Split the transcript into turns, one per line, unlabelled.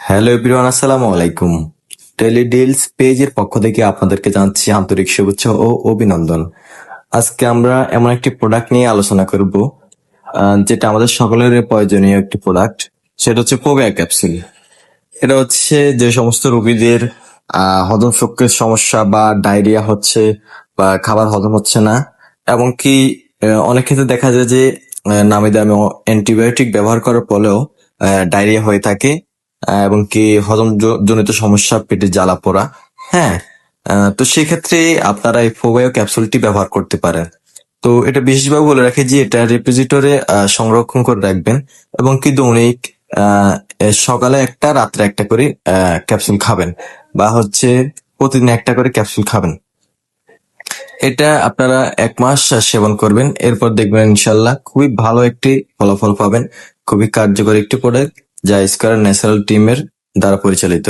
Hello everyone আসসালামু আলাইকুম টেলিডিলস পেজের পক্ষ থেকে আপনাদেরকে জানাচ্ছি আন্তরিক শুভেচ্ছা ও অভিনন্দন। আজকে আমরা এমন একটি প্রোডাক্ট নিয়ে আলোচনা করব যেটা আমাদের সকলের প্রয়োজনীয় একটি প্রোডাক্ট সেটা হচ্ছে পোবিয়া ক্যাপসুল এটা হচ্ছে যে সমস্ত রোগীদের হজম শক্তির সমস্যা বা ডায়রিয়া হচ্ছে বা খাবার হজম হচ্ছে না এবং কি অনেক ক্ষেত্রে দেখা যায় যে নামি দামি অ্যান্টিবায়োটিক ব্যবহার করার ফলেও ডায়রিয়া হয়ে থাকে। এবং কি হজম জনিত সমস্যা, পেটে জ্বালা পোড়া। হ্যাঁ তো সেক্ষেত্রে আপনারা এই ফোবায়ো ক্যাপসুলটি ব্যবহার করতে পারেন। তো এটা বিশেষভাবে বলে রাখি যে এটা রেফ্রিজারেটরে সংরক্ষণ করে রাখবেন এবং কি দৈনিক সকালে একটা, রাত্রে একটা করে ক্যাপসুল খাবেন বা হচ্ছে প্রতিদিন একটা করে ক্যাপসুল খাবেন। এটা আপনারা এক মাস সেবন করবেন, এরপর দেখবেন ইনশাল্লাহ খুবই ভালো একটি ফলাফল পাবেন, খুবই কার্যকরী একটি প্রোডাক্ট যা স্কয়ার ন্যাশনাল টিমের দ্বারা পরিচালিত।